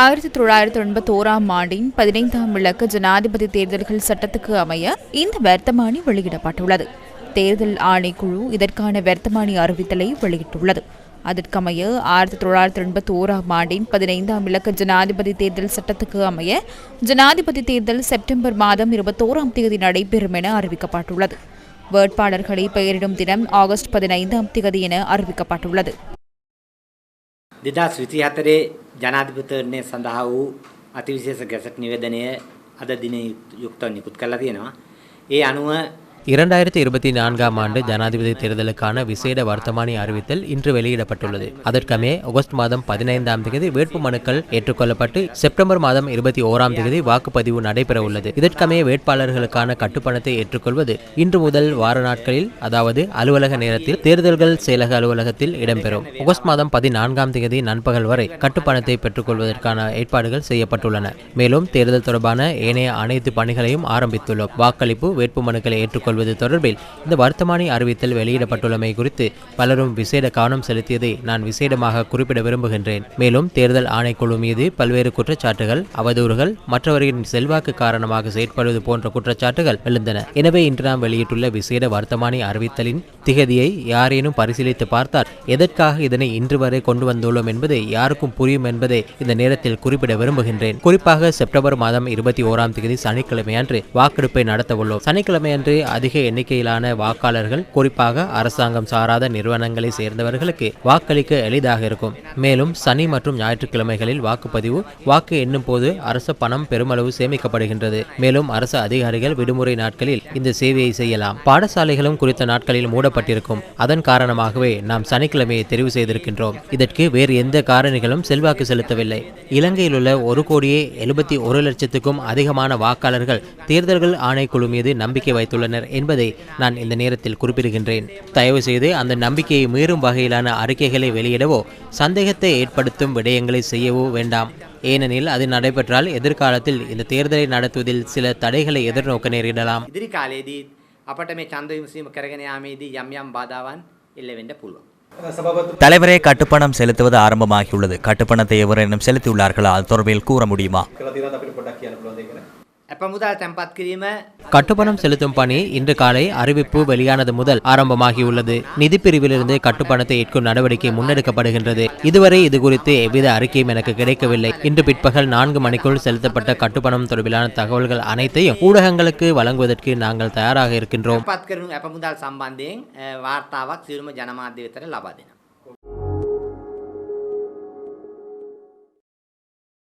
ஆயிரத்தி தொள்ளாயிரத்தி எண்பத்தி ஓராம் ஆண்டின் பதினைந்தாம் விளக்க ஜனாதிபதி தேர்தல்கள் சட்டத்துக்கு அமைய இந்த வர்த்தமானி வெளியிடப்பட்டுள்ளது. தேர்தல் ஆணைக்குழு இதற்கான வர்த்தமானி அறிவித்தலை வெளியிட்டுள்ளது. அதற்கமைய ஆயிரத்தி தொள்ளாயிரத்தி எண்பத்தி ஓராம் ஆண்டின் பதினைந்தாம் இலக்க ஜனாதிபதி தேர்தல் சட்டத்துக்கு அமைய ஜனாதிபதி தேர்தல் செப்டம்பர் மாதம் இருபத்தோராம் தேதி நடைபெறும் என அறிவிக்கப்பட்டுள்ளது. வேட்பாளர்களை பெயரிடும் தினம் ஆகஸ்ட் பதினைந்தாம் தேதி என அறிவிக்கப்பட்டுள்ளது. දෙදස් විසි හතරේ ජනාධිපතරණය සඳහා වූ අතිවිශේෂ ගැසට් නිවේදනය අද දින යුක්තව නිකුත් කරලා තියෙනවා. ඒ අනුව இரண்டாயிரத்தி இருபத்தி நான்காம் ஆண்டு ஜனாதிபதி தேர்தலுக்கான விசேட வர்த்தமானி அறிவித்தல் இன்று வெளியிடப்பட்டுள்ளது. அதற்கமே ஆகஸ்ட் மாதம் பதினைந்தாம் தேதி வேட்பு மனுக்கள் ஏற்றுக்கொள்ளப்பட்டு செப்டம்பர் மாதம் இருபத்தி ஓராம் தேதி வாக்குப்பதிவு நடைபெற உள்ளது இதற்கமே வேட்பாளர்களுக்கான கட்டுப்பணத்தை ஏற்றுக்கொள்வது இன்று முதல் வார நாட்களில் அதாவது அலுவலக நேரத்தில் தேர்தல்கள் செயலக அலுவலகத்தில் இடம்பெறும். ஆகஸ்ட் மாதம் பதினான்காம் தேதி நண்பகல் வரை கட்டுப்பணத்தை பெற்றுக்கொள்வதற்கான ஏற்பாடுகள் செய்யப்பட்டுள்ளன. மேலும் தேர்தல் தொடர்பான ஏனைய அனைத்து பணிகளையும் ஆரம்பித்துள்ளோம். வாக்களிப்பு வேட்புமனுக்களை கொள்வது தொடர்பில் இந்த வர்த்தமானி அறிவித்தல் வெளியிடப்பட்டுள்ளமை குறித்து பலரும் விசேட கவனம் செலுத்தியதை நான் விசேடமாக குறிப்பிட விரும்புகின்றேன். மேலும் தேர்தல் ஆணைக்குழு மீது பல்வேறு குற்றச்சாட்டுகள் அவதூறுகள் மற்றவர்களின் செல்வாக்கு காரணமாக செயற்படுவது போன்ற குற்றச்சாட்டுகள் எழுந்தன. எனவே இன்று நாம் வெளியிட்டுள்ள விசேட வர்த்தமானி அறிவித்தலின் திகதியை யாரேனும் பரிசீலித்து பார்த்தால் எதற்காக இதனை இன்று வரை கொண்டு வந்துள்ளோம் என்பதை யாருக்கும் புரியும் என்பதை இந்த நேரத்தில் குறிப்பிட விரும்புகின்றேன். குறிப்பாக செப்டம்பர் மாதம் இருபத்தி ஓராம் தேதி சனிக்கிழமை அன்று வாக்கெடுப்பை நடத்தவுள்ளோம். சனிக்கிழமை அன்று அதிக எண்ணிக்கையிலான வாக்காளர்கள் குறிப்பாக அரசாங்கம் சாராத நிறுவனங்களை சேர்ந்தவர்களுக்கு வாக்களிக்க எளிதாக இருக்கும். மேலும் சனி மற்றும் ஞாயிற்றுக்கிழமைகளில் வாக்குப்பதிவு வாக்கு எண்ணும் போது அரசு பணம் பெருமளவு சேமிக்கப்படுகின்றது. மேலும் அரசு அதிகாரிகள் விடுமுறை நாட்களில் இந்த சேவையை செய்யலாம். பாடசாலைகளும் குறித்த நாட்களில் மூடப்பட்டிருக்கும். அதன் காரணமாகவே நாம் சனிக்கிழமையை தெரிவு செய்திருக்கின்றோம். இதற்கு வேறு எந்த காரணிகளும் செல்வாக்கு செலுத்தவில்லை. இலங்கையில் உள்ள ஒரு கோடியே எழுபத்தி ஒரு லட்சத்துக்கும் அதிகமான வாக்காளர்கள் தேர்தல்கள் ஆணைக்குழு மீது நம்பிக்கை வைத்துள்ளனர் என்பதை நான் இந்த நேரத்தில் குறிப்பிடுகின்றேன் தயவு செய்து அந்த நம்பிக்கையை மீறும் வகையிலான அறிக்கைகளை வெளியிடவோ சந்தேகத்தை ஏற்படுத்தும் விடயங்களை செய்யவோ வேண்டாம் ஏனெனில் அது நடைபெற்றால் எதிர்காலத்தில் இந்த தேர்தலை நடத்துவதில் சில தடைகளை எதிர்நோக்க நேரிடலாம் ඉදිරි කාලයේදී අපට මේ ඡන්ද විමසීම කරගෙන යාමේදී යම් යම් බාධාවන් එල්ල වෙන්න පුළුවන්. தலைவரே கட்டுப்பணம் செலுத்துவது ஆரம்பமாகியுள்ளது கட்டுப்பணத்தை எவரேனும் செலுத்தியுள்ளார்களா அது தொடர்பில் கூற முடியுமா கட்டுப்பணம் செலுத்தும் பணி இன்று காலை அறிவிப்பு வெளியானது முதல் ஆரம்பமாகியுள்ளது. நிதி பிரிவிலிருந்து கட்டுப்பணத்தை ஏற்கும் நடவடிக்கை முன்னெடுக்கப்படுகின்றது. இதுவரை இது குறித்து எவ்வித அறிக்கையும் எனக்கு கிடைக்கவில்லை. இன்று பிற்பகல் நான்கு மணிக்குள் செலுத்தப்பட்ட கட்டுப்பணம் தொடர்பிலான தகவல்கள் அனைத்தையும் ஊடகங்களுக்கு வழங்குவதற்கு நாங்கள் தயாராக இருக்கின்றோம்.